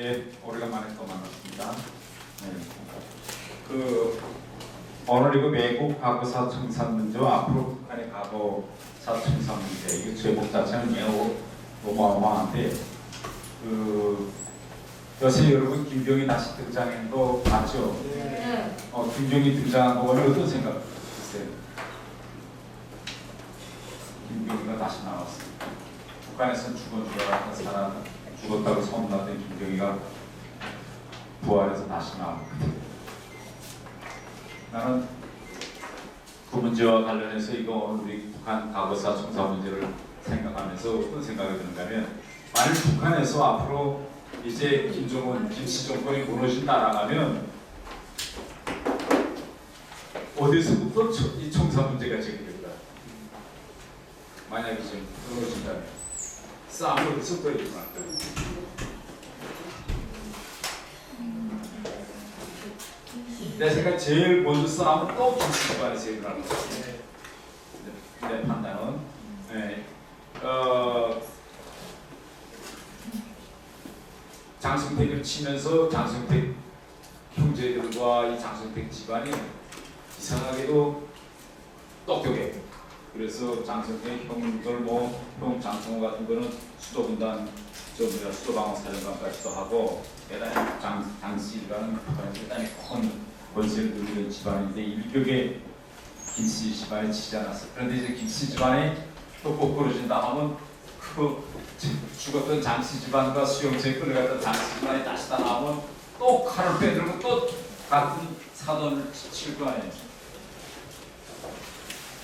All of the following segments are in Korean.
예, 오래간만에 또 만났습니다. 네. 그 오늘 이거 외국 과거사 청산 문제와 앞으로 북한의 과거사 청산 문제 이 제목 자체는 매우 어마어마한데 그 요새 여러분 김정희 다시 등장한 거 봤죠? 네. 어, 김정희 등장한 거 보면 어떤 생각 드세요? 김정희가 다시 나왔어요. 북한에서는 죽은 줄 알았던 사람 죽었다고 소문났던 김정희가 부활해서 다시 나왔거든. 나는 그 문제와 관련해서 이거 우리 북한 과거사 청사 문제를 생각하면서 어떤 생각이 드는가면 만일 북한에서 앞으로 이제 김정은 김씨 정권이 무너진 나라가면 어디서부터 초- 이 청사 문제가 제기될까? 만약에 지금 무너진다면 싸움을 일어날까? 내 생각 제일 먼저 싸움은 또것 같아요. 내, 내 판단은 네. 어, 장승택을 치면서 장승택 형제들과 이 장승택 집안이 이상하게도 똑똑해. 그래서 장승택 형들 뭐형 장성호 같은 거는 수도분단 저 뭐야 수도방어 사령관까지도 하고 대단히 장 장씨라는 대단히 큰 권세를 누리는 집안인데 일격에 김씨 집안에 치지 않았어. 그런데 이제 김씨 집안이 또 꼬꾸러진다 하면 그 죽었던 장씨 집안과 수용소에 끌려갔던 장씨 집안이 다시 다 나오면 또 칼을 빼들고 또 같은 사돈을 칠 거 아니에요.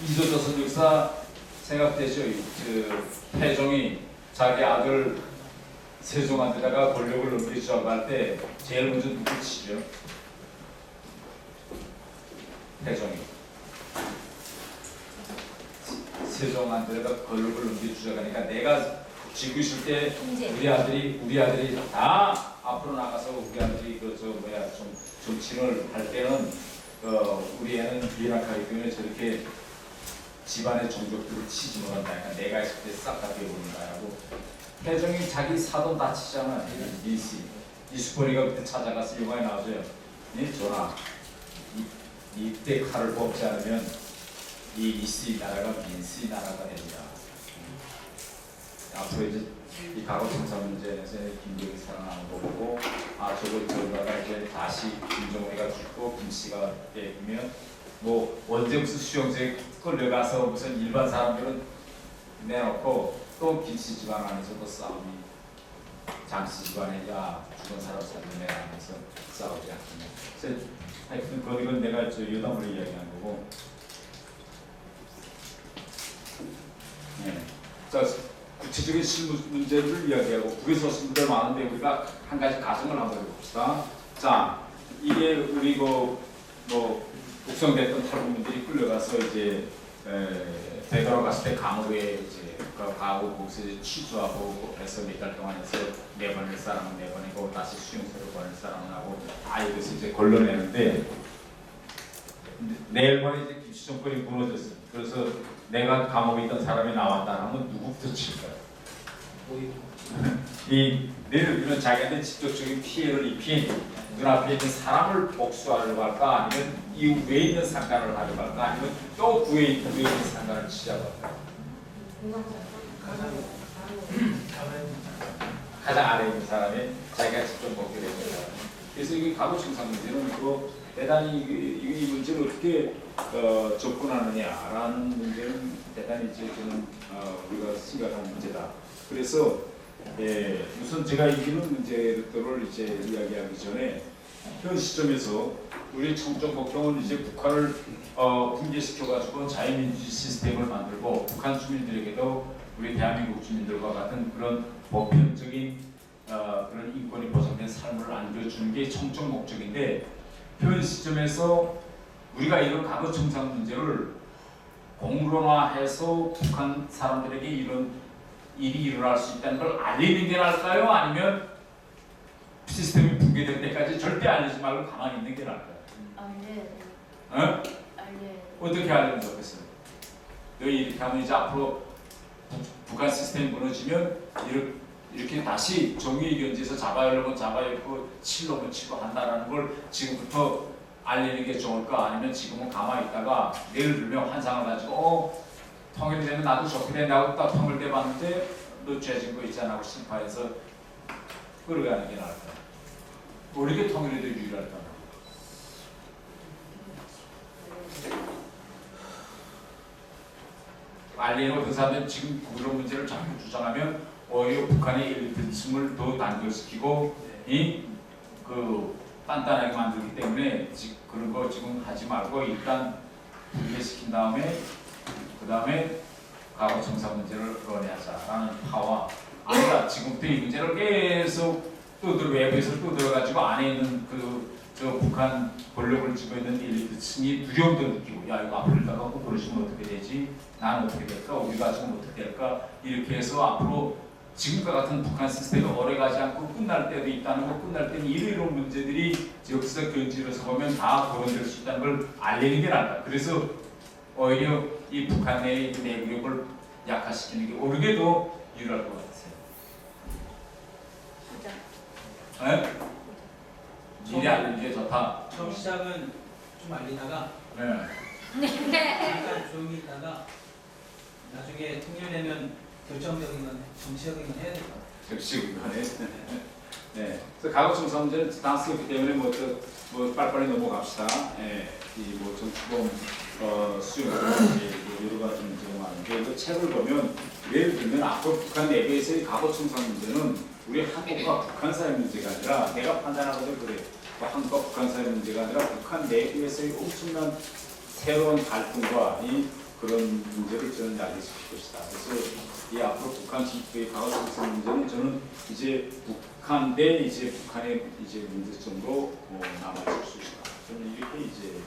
이조조선 역사 생각되죠. 그 태종이 자기 아들 세종한테다가 권력을 넘기려고 할 때 제일 먼저 누구 치죠? 태종이. 세종한테다가 권력을 넘겨주자고 하니까 내가 지고 있을 때. 우리 아들이 우리 아들이 다 앞으로 나가서 우리 아들이 그 저 뭐야 좀 정치를 할 때는 어 우리 애는 미락하기 때문에 저렇게 집안의 종족들을 치지 못한다. 그러니까 내가 있을 때 싹다 배우는다라고 태종이 자기 사돈 다 치잖아. 이씨 이수포리가 그때 찾아가서 영화에 나오죠. 네 전하 이, 이때 칼을 뽑지 않으면 이 이씨 나라가 민씨 나라가 됩니다. 앞으로 이제 이 과거 청사 문제에서 김정이 살아나는 거 보고 아 저거 저거가 이제 다시 김정은이가 죽고 김씨가 되면 뭐 언제 무슨 수용소에 끌려가서 무슨 일반 사람들은 내놓고 또 김씨 집안 안에서도 싸움이 장씨 집안에 야 죽은 사람 내가 안에서 싸우지 않겠냐 그래서 하여튼 그건 내가 저 여담으로 이야기한 거고 네. 자 구체적인 실무 문제를 이야기하고 국에서 문제 많은데 우리가 한 가지 가정을 한번 해봅시다. 자, 이게 우리 그 뭐 국성됐던 탈북민들이 끌려가서 이제 에, 대가로 갔을 때 감옥에 이제 그 가고 거기서 취조하고 해서 몇 달 동안 해서 내보낼 사람은 내보내고 다시 수용소로 보낼 사람은 하고 다 여기서 이제 걸러내는데 내일 모레 이제 김치 정권이 무너졌어. 그래서 내가 감옥에 있던 사람이 나왔다 하면 누구부터 칠까요? 이 내를 자기한테 직접적인 피해를 입힌 눈앞에 있는 사람을 복수하려고 할까? 아니면 이 위에 있는 상관을 하려고 할까? 아니면 또 위에 있는, 위에 있는 상관을 치자고 할까? 가장 아래에 있는 사람이 자기가 직접 먹게 되는 사람. 그래서 이게 가부청산 문제는 그 대단히 이, 이, 이 문제를 어떻게 어, 접근하느냐라는 문제는 대단히 이제 저는 어, 우리가 심각한 문제다. 그래서 예, 우선 제가 이기는 문제들을 이제 이야기하기 전에 현 시점에서 우리 청정 목표는 이제 북한을 어, 붕괴시켜가지고 자유민주주의 시스템을 만들고 북한 주민들에게도 우리 대한민국 주민들과 같은 그런 보편적인 어, 그런 인권이 보장된 삶을 안겨주는 게 청정 목적인데 현 시점에서 우리가 이런 과거 청산 문제를 공론화해서 북한 사람들에게 이런 일이 일어날 수 있다는 걸 알리는 게 나을까요? 아니면 시스템이 붕괴될 때까지 절대 알리지 말고 가만히 있는 게 나을까요? 알려야 돼. 어? 알려야 돼. 어떻게 알리면 좋겠어요? 너희 이렇게 하면 이제 앞으로 북- 북한 시스템이 무너지면 이렇게 이렇게 다시 정의 견지에서 잡아열려면 잡아열고 칠로면 치고 한다라는 걸 지금부터 알리는 게 좋을까 아니면 지금은 가만히 있다가 예를 들면 환상을 가지고 어 통일이 되면 나도 좋게 된다고 딱 통일돼 봤는데 너 죄진 거 있잖아 하고 심파해서 끌어가는 게 나을까 우리게 통일이 더 유리할까 알리고 그 사람들 지금 그런 문제를 자꾸 주장하면 오히려 북한의 엘리트층을 더 단결시키고 이그 단단하게 만들기 때문에 지, 그런 거 지금 하지 말고 일단 분리시킨 다음에 그 다음에 과거 청사 문제를 논의하자라는 파와 아니다 지금부터 이 문제를 계속 또들 외부에서 또 들어가지고 안에 있는 그 저 북한 권력을 쥐고 있는 엘리트층이 두려움도 느끼고 야 이거 앞으로 가고 그러시면 어떻게 되지? 나는 어떻게 될까? 우리가 지금 어떻게 될까? 이렇게 해서 앞으로 지금과 같은 북한 시스템이 오래가지 않고 끝날 때도 있다는 거 끝날 때는 이런 문제들이 여기서 견지로서 보면 다 거론될 수 있다는 걸 알리는 게 낫다. 그래서 오히려 이 북한의 내구력을 약화시키는 게 오르게도 유리할 것 같아요. 네? 미리 알리는 게 좋다. 처음 시작은 좀 알리다가 네. 잠깐 조용히 있다가 나중에 통일되면 결정적인 건 정치적인 건 해야 될 것 같아요. 역시 그거네. 네. 그래서 가구청사 문제는 다 쓰였기 때문에 뭐, 저, 뭐 빨리빨리 넘어갑시다. 예. 이뭐 정치범 어, 수용 여러 가지 문제가 많은데 그 책을 보면 예를 들면 앞으로 북한 내부에서의 가구청사 문제는 우리 한국과 북한사의 문제가 아니라 내가 판단하거든 그래. 뭐 한국과 북한사의 문제가 아니라 북한 내부에서의 엄청난 새로운 갈등과 이 그런 문제를 저는 야기시킬 것이다. 그래서 이 앞으로 북한 지도의 가가성성 문제는 저는 이제 북한 대 이제 북한의 이제 문제점으로 어, 남아있을 수 있다. 저는 이렇게 이제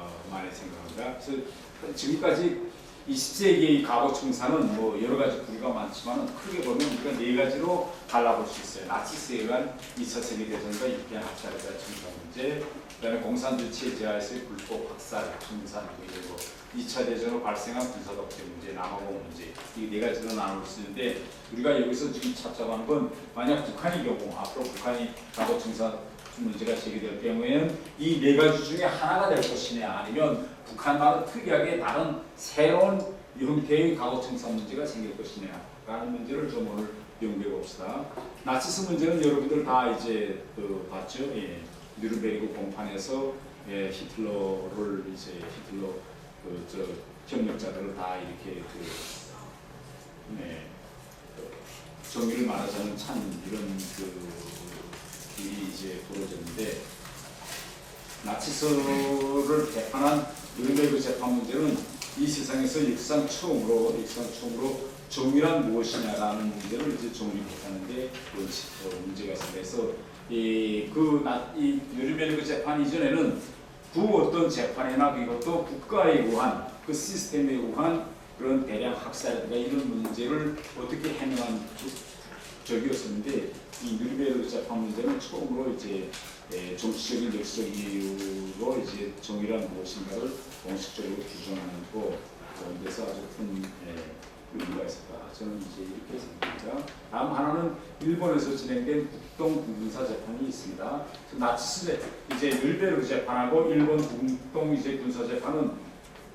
어, 많이 생각합니다. 그래서 지금까지 20세기의 과거 청사는 뭐 여러 가지 부류가 많지만 크게 보면 우리가 네 가지로 갈라볼 수 있어요. 나치스에 의한 2차 세계대전과 학살에 대한 청사 문제, 그 다음에 공산주의 체제하에서의 불법 학살, 청산 그리고 2차 대전으로 발생한 군사독재 문제, 남아공 문제 이 네 가지로 나눌 수 있는데 우리가 여기서 지금 찾자고 건 만약 북한의 경우 앞으로 북한이 과거 청사 문제가 제기될 경우에는 이 네 가지 중에 하나가 될 것이냐 아니면 북한과는 특이하게 다른 새로운 형태의 청사 문제가 생길 것이냐 라는 문제를 좀 오늘 연구해 봅시다. 나치스 문제는 여러분들 다 이제 그 봤죠? 예. 뉴른베르크 공판에서 예, 히틀러를 이제 히틀러 그저 협력자들을 다 이렇게 그 네, 그 정의를 말하자면 찬 이런 그 일이 이제 벌어졌는데 나치스를 재판한 누른베르크 재판 문제는 이 세상에서 역상 처음으로 역상 처음으로 정의란 무엇이냐라는 문제를 이제 정리했다는데 원칙 어, 문제가. 그래서 이그이 누른베르크 재판 이전에는 그 어떤 재판이나 이것도 국가에 의한 그 시스템에 의한 그런 대량 학살이나 이런 문제를 어떻게 해명한 적이었었는데 이 누르베르 재판 문제는 처음으로 이제 에, 정치적인 역사적 이유로 이제 정의란 무엇인가를 공식적으로 규정하는 거 그런 데서 아주 큰 에, 의미가 있었다. 저는 이제 이렇게 생각합니다. 다음 하나는 일본에서 진행된 국동 군사 재판이 있습니다. 그 나치스 재- 이제 늘베르 재판하고 일본 국동 이제 군사 재판은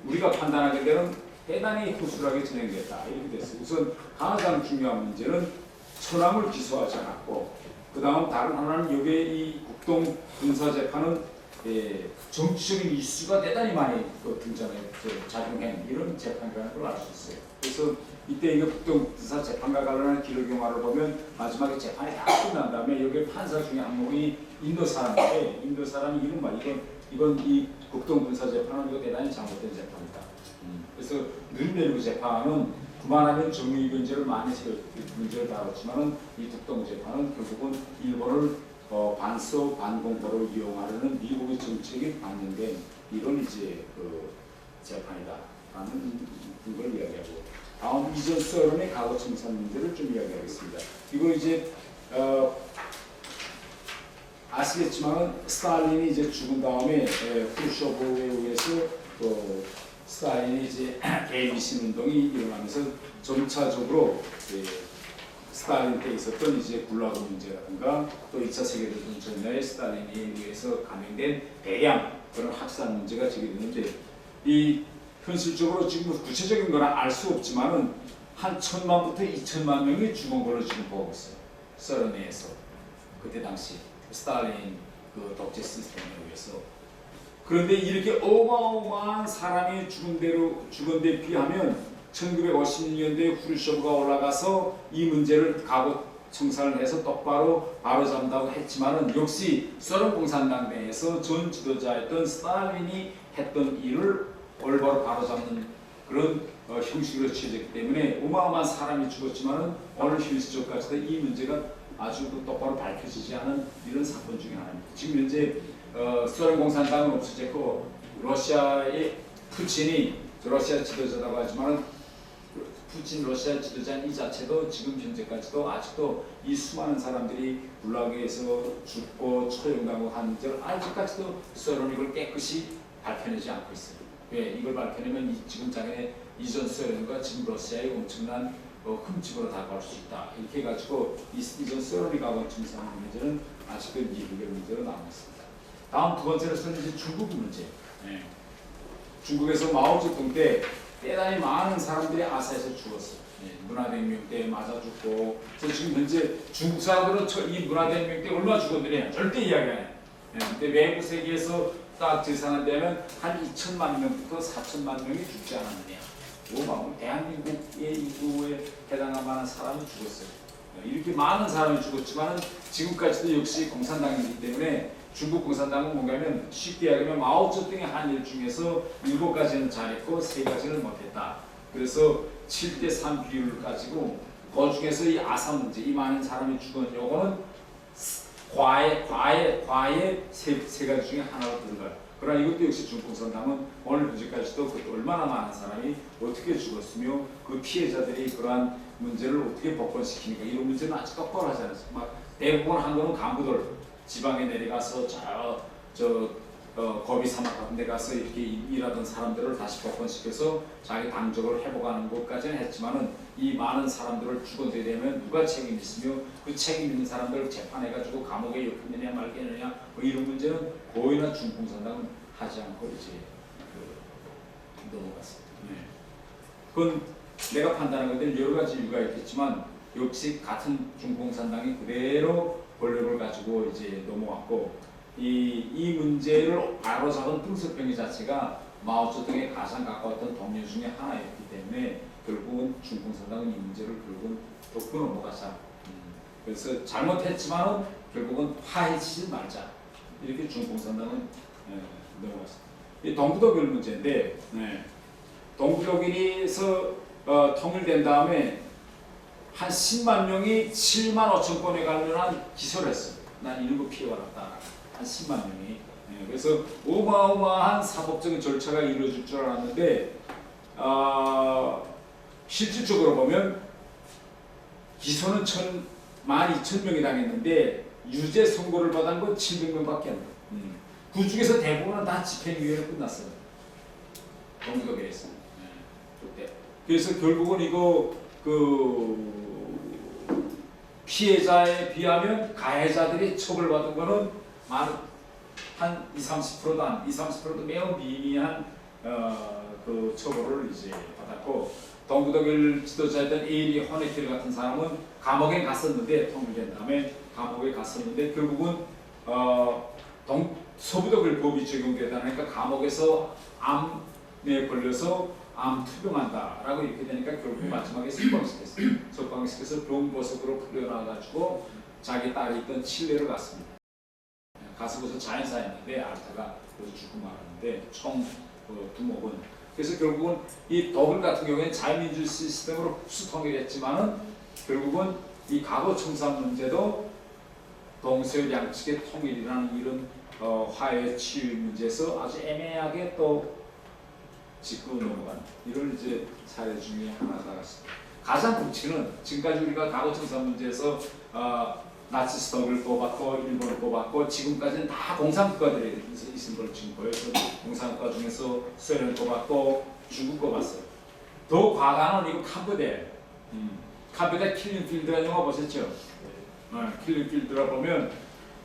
우리가 판단하기에는 대단히 허술하게 진행됐다 이렇게 됐어요. 우선 가장 중요한 문제는 천황을 기소하지 않았고 그 다음 다른 하나는 여기에 이 국동 군사 재판은 예, 정치적인 이슈가 대단히 많이 그 등장해 저, 작용한 이런 재판이라는 걸 알 수 있어요. 그래서 이때 이거 국동 군사 재판과 관련한 기록 영화를 보면 마지막에 재판이 다 끝난 다음에 여기 판사 중에 한 명이 인도 사람인데 인도 사람이 이른바 이건 이건 이 국동 군사 재판은 이거 대단히 잘못된 재판이다. 음, 그래서 누른베르크 재판은 그만하면 정의 견제를 많이 세- 문제를 다뤘지만은 이 국동 재판은 결국은 일본을 어, 반소 반공포로 이용하려는 미국의 정책이 반영된 이런 이제 그 재판이다라는 걸 이야기하고 다음 이전 서론의 과거 청산 문제를 좀 이야기하겠습니다. 이거 이제 어, 아시겠지만 스탈린이 이제 죽은 다음에 에, 후르쇼프에 의해서 그 스탈린이 이제 개인 미신 운동이 일어나면서 점차적으로 예, 스탈린 때 있었던 이제 굴라그 문제라든가 또 2차 세계대전 전에 스탈린에 의해서 감행된 대량 그런 학살 문제가 제기되는데 이 현실적으로 지금 구체적인 거는 알 수 없지만은 한 천만부터 이천만 명이 죽은 걸로 지금 보고 있어요. 서른에서 그때 당시 스탈린 그 독재 시스템에 의해서 그런데 이렇게 어마어마한 사람이 죽은 대로 죽은 데 비하면 1950년대 후르쇼브가 올라가서 이 문제를 가고 청산을 해서 똑바로 바로잡는다고 했지만은 역시 소련 공산당 내에서 전 지도자였던 스탈린이 했던 일을 올바로 바로잡는 그런 어, 형식으로 취해졌기 때문에 어마어마한 사람이 죽었지만은 오늘 현실적까지도 이 문제가 아주 그 똑바로 밝혀지지 않은 이런 사건 중에 하나입니다. 지금 현재 어, 소련 공산당은 없어졌고 러시아의 푸틴이 러시아 지도자라고 하지만 푸틴 러시아 지도자인 이 자체도 지금 현재까지도 아직도 이 수많은 사람들이 굴라그에서 죽고 처형당하고 한 문제를 아직까지도 소련이 이걸 깨끗이 밝혀내지 않고 있어요. 왜 이걸 밝혀내면 이, 지금 자기네 이전 소련과 지금 러시아의 엄청난 어, 흠집으로 다가올 수 있다. 이렇게 해가지고 이, 이전 소련이 가고 지금 상황 문제는 아직도 미국의 문제로 남아 있습니다. 다음 두 번째로서는 이제 중국 문제. 예. 중국에서 마오쩌둥 때 대단히 많은 사람들이 아사에서 죽었어요. 예, 문화대혁명 때 맞아 죽고. 그래서 지금 현재 중국 사람들은 저, 이 문화대혁명 때 얼마 죽었느냐 절대 이야기 안 해요. 예, 근데 외부 세계에서 딱 계산한다면 한 2천만 명부터 4천만 명이 죽지 않았느냐. 오마무 대한민국의 인구에 해당할 만한 사람이 죽었어요. 예, 이렇게 많은 사람이 죽었지만 지금까지도 역시 공산당이기 때문에 중국 공산당은 뭔가면 쉽게 이야기하면 마오쩌둥의 한일 중에서 일곱 가지는 잘했고 세 가지는 못했다. 그래서 7대 3 비율을 가지고 그 중에서 이 아사 문제, 이 많은 사람이 죽은 요거는 과의 과의 과의 세, 세 가지 중에 하나로 들어가요. 그러나 이것도 역시 중국 공산당은 오늘 현재까지도 그 얼마나 많은 사람이 어떻게 죽었으며 그 피해자들이 그러한 문제를 어떻게 복권시키는가 이런 문제는 아직 똑바로 하지. 막 대부분 한 거는 간부들 지방에 내려가서 저, 저 어, 거비 사막 같은 데 가서 이렇게 일- 일하던 사람들을 다시 복권시켜서 자기 당적을 회복하는 것까지는 했지만은 이 많은 사람들을 죽어야 되면 누가 책임 있으며 그 책임 있는 사람들을 재판해가지고 감옥에 욕했느냐 말겠느냐 뭐 이런 문제는 거의나 중공산당은 하지 않고 이제 그 넘어갔습니다. 네. 그건 내가 판단한 건데 여러 가지 이유가 있겠지만 역시 같은 중공산당이 그대로 권력을 가지고 이제 넘어왔고 이, 이 문제를 바로잡은 뚱석병이 자체가 마오쩌둥에 가장 가까웠던 동료 중에 하나였기 때문에 결국은 중공산당은 이 문제를 결국은 덮고 넘어가자. 음, 그래서 잘못했지만은 결국은 파헤치지 말자. 이렇게 중공산당은 예, 넘어갔습니다. 이 동부독일 문제인데 네. 동부독일에서 어, 통일된 다음에 한 10만 명이 7만 5천 건에 관련한 기소를 했어요. 난 이런 거 피해받았다. 한 10만 명이. 예, 그래서 어마어마한 사법적인 절차가 이루어질 줄 알았는데 아, 실질적으로 보면 기소는 천, 12,000명이 당했는데 유죄 선고를 받은 건 700명밖에 안 돼요. 음. 그 중에서 대부분은 다 집행유예로 끝났어요. 동덕에서. 네, 그때. 그래서 결국은 이거 그 피해자에 비하면 가해자들이 처벌받은 거는 한 2, 30%도 안, 2, 30%도 매우 미미한 어, 그 처벌을 이제 받았고 동부독일 지도자였던 에이리 호네케르 같은 사람은 감옥에 갔었는데 통일된 다음에 감옥에 갔었는데 결국은 어, 동, 서부독일 법이 적용되다 보니까 감옥에서 암에 걸려서 암 투병한다라고 이렇게 되니까 결국 마지막에 석방시켰어요. 석방시켜서 병보석으로 풀려나가지고 자기 딸이 있던 칠레로 갔습니다. 가서 거기서 자연사였는데 알타가 거기서 죽고 말았는데 총 그, 두목은 그래서 결국은 이 더블 같은 경우에는 자유민주 시스템으로 흡수 통일했지만은 결국은 이 과거 청산 문제도 동서일 양측의 통일이라는 이런 어, 화해 치유 문제에서 아주 애매하게 또 짚고 넘어간 이런 이제 사례 중에 있습니다. 가장 국치는 지금까지 우리가 과거 청산 문제에서 어, 나치스 독일 뽑았고 일본을 뽑았고 지금까지는 다 공산국가들이 있은 걸 지금 보여서 공산국가 중에서 소련 뽑았고 중국 뽑았어요. 더 과감한 이거 캄보디아. 음. 카페다 킬링 필드라는 영화 보셨죠? 어, 킬링 필드라 보면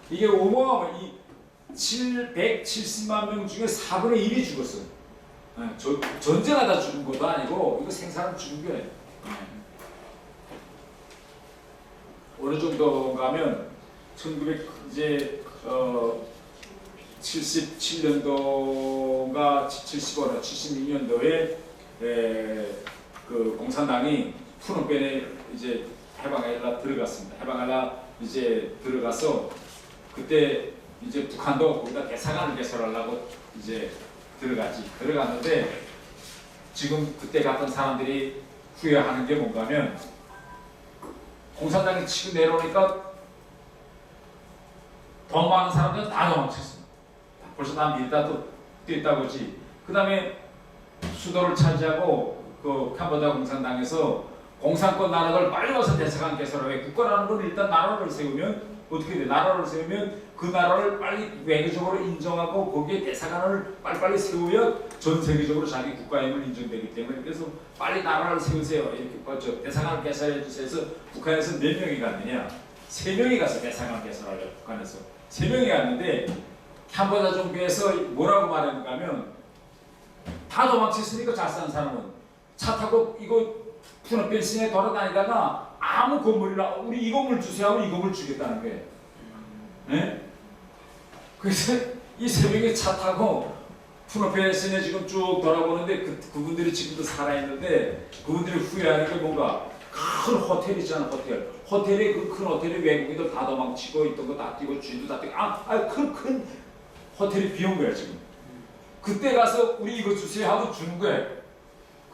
이게 어마어마 이 770만 명 중에 4분의 1이 죽었어요. 어, 저, 전쟁하다 죽은 것도 아니고 이거 생사람 죽은 거예요. 어. 어느 정도 가면 1900 이제 어 77년도가 75년 76년도에 그 공산당이 푸놈펜에 이제 해방하려 들어갔습니다. 해방하려 이제 들어가서 그때 이제 북한도 거기다 대사관을 개설하려고 이제 들어가지 들어갔는데 지금 그때 갔던 사람들이 후회하는 게 뭔가면 공산당이 치고 내려오니까 더 많은 사람들은 다 도망쳤습니다. 벌써 다 밀다 또 뛰었다고지. 그 다음에 수도를 차지하고 그 캄보디아 공산당에서 공산권 나라를 빨리 와서 대사관 개설하고 국가라는 건 일단 나라를 세우면 어떻게 돼? 나라를 세우면 그 나라를 빨리 외교적으로 인정하고 거기에 대사관을 빨리빨리 세우면 전 세계적으로 자기 국가임을 인정되기 때문에 그래서 빨리 나라를 세우세요. 이렇게 저 대사관을 개설해 주세요. 해서 북한에서 몇 명이 갔느냐? 세 명이 가서 대사관 개설하려 북한에서 세 명이 갔는데 캄보디아 정부에서 뭐라고 말했는가 하면 다 도망쳤으니까 잘 사는 사람은 차 타고 이거 푸너펜싱에 돌아다니다가 아무 건물이나 우리 이 건물 주세요 하면 이 건물 주겠다는 거예요. 예? 그래서 이세 명이 차 타고 푸너펜싱에 지금 쭉 돌아보는데 그, 그분들이 지금도 살아있는데 그분들이 후회하는 게 뭔가 큰 호텔 있잖아 호텔 호텔에 그 큰 호텔에 외국인들 다 도망치고 있던 거 다 뛰고 주인도 다 뛰고 아큰 큰 호텔이 비온 거야 지금 그때 가서 우리 이거 주세요 하고 주는 거예요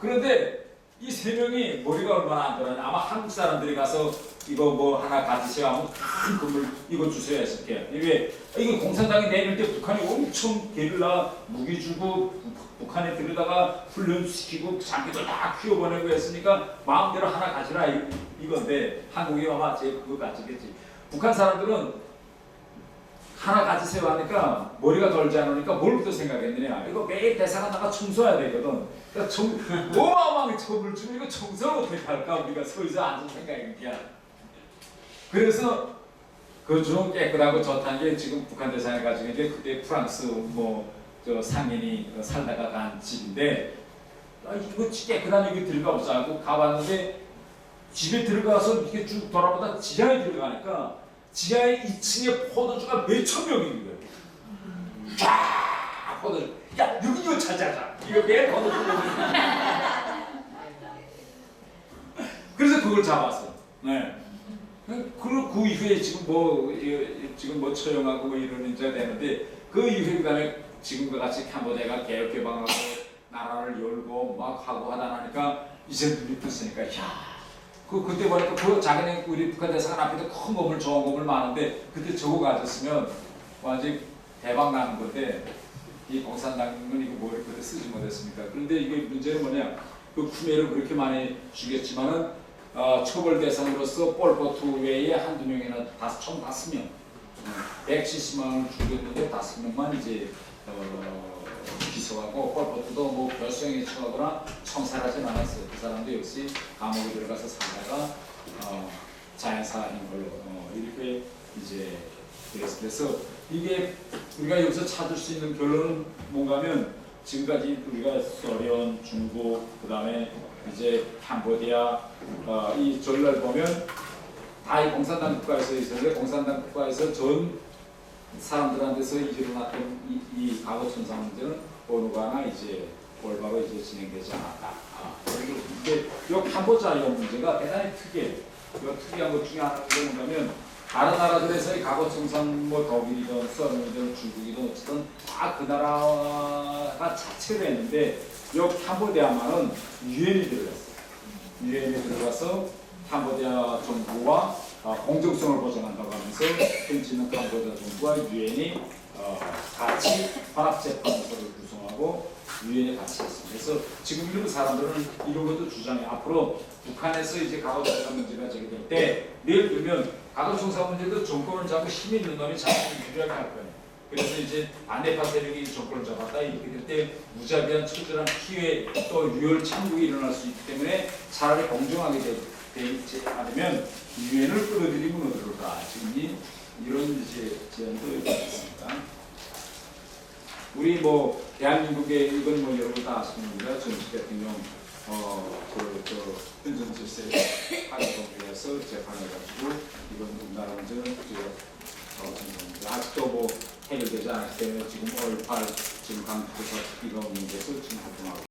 그런데 이 세 명이 머리가 얼마나 안 돌아냐. 아마 한국 사람들이 가서 이거 뭐 하나 가지세요 하면 큰 건물 이거 주세요 했을 게요 이게 공산당이 내릴 때 북한이 엄청 게릴라 무기 주고 북- 북한에 들여다가 훈련시키고 장비도 다 키워보내고 했으니까 마음대로 하나 가지라 이, 이건데 한국이 아마 제 그거 가지겠지. 북한 사람들은 하나 가지세요 하니까 머리가 돌지 않으니까 뭘부터 생각했느냐? 이거 매일 대사관 나가 청소해야 되거든. 그러니까 청, 어마어마하게 처벌 주면 이거 청소를 어떻게 할까? 우리가 서서 앉은 거야 그래서 그중 깨끗하고 좋다는 게 지금 북한 대사에 가지고 있는데 그때 프랑스 뭐 저 상인이 그 살다가 간 집인데 아 이거 깨끗한 여기 들어가 보자 하고 가봤는데 집에 들어가서 이게 쭉 돌아보다 지하에 들어가니까 지하에 2층에 포도주가 몇천 거예요. 쫙 포도주. 야 여기 이거 찾아자. 이거 매일 포도주 그래서 그걸 잡았어. 네. 그리고 그 이후에 지금 뭐 이- 지금 뭐 처형하고 뭐 이런 인자가 되는데 그 이후에 그다음에 지금과 같이 캄보디아가 개혁 개방하고 나라를 열고 막 하고 하다 나니까 이제 눈이 뜨으니까 야. 그 그때 보니까 그 자기네 우리 북한 대사관 앞에도 큰 건물 좋은 건물 많은데 그때 저거 가졌으면 완전 대박 나는 건데 이 공산당은 이거 뭘 그때 쓰지 못했습니까? 그런데 이게 문제는 뭐냐? 그 구매를 그렇게 많이 주겠지만은 어, 처벌 대상으로서 폴포트 외에 한두 명이나 다섯 총 다섯 명, 170만 원을 주겠는데 다섯 명만 이제 어, 기소하고 폴포트도 뭐 별수형에 처하거나 청살하진 않았어요. 그 사람도 역시 감옥에 들어가서 살다가 어, 자연사인 걸로 어, 이렇게 이제 그래서, 그래서 이게 우리가 여기서 찾을 수 있는 결론은 뭔가면 지금까지 우리가 소련, 중국, 그 다음에 이제 캄보디아 어, 이 전날 보면 다 이 공산당 국가에서 있었는데 공산당 국가에서 전 사람들한테서 일어났던 이, 이 과거 천상 문제는 어느 거나 이제 올바로 이제 진행되지 않았다. 아, 이게 이 캄보디아 이 문제가 대단히 특이해요. 이 특이한 것 중에 하나가 뭐냐면 다른 나라들에서의 과거 청산 뭐 독일이든 소련이든 중국이든 어쨌든 다 그 나라가 자체로 했는데 이 캄보디아만은 유엔이 들어갔어요. 유엔에 들어가서 캄보디아 정부와 어, 공정성을 보장한다고 하면서 현지 있는 캄보디아 정부와 유엔이 어, 같이 화합재판소를 구성하고 유엔에 같이 했습니다. 그래서 지금 일부 사람들은 이런 것도 주장해. 앞으로 북한에서 이제 가거청사 문제가 제기될 때 예를 들면 가거청사 문제도 정권을 잡고 힘 있는 놈이 자꾸 유리하게 할 거예요. 그래서 이제 반대파 세력이 정권을 잡았다 이렇게 될 때 무자비한 처절한 피해 또 유혈 참국이 일어날 수 있기 때문에 차라리 공정하게 되- 되지 않으면 유엔을 끌어들이고 어들어라 지금 이 이런 이제 제안도 있습니다. 우리 뭐 대한민국의 이건 뭐 여러분 다 아십니다. 전직 대통령 어그저 현존질세 한국에서 재판해가지고 이건 우리나라 어, 아직도 뭐 해결되지 않았기 때문에 지금 5.18 지금 강조사 이거 문제에서 지금 활동하고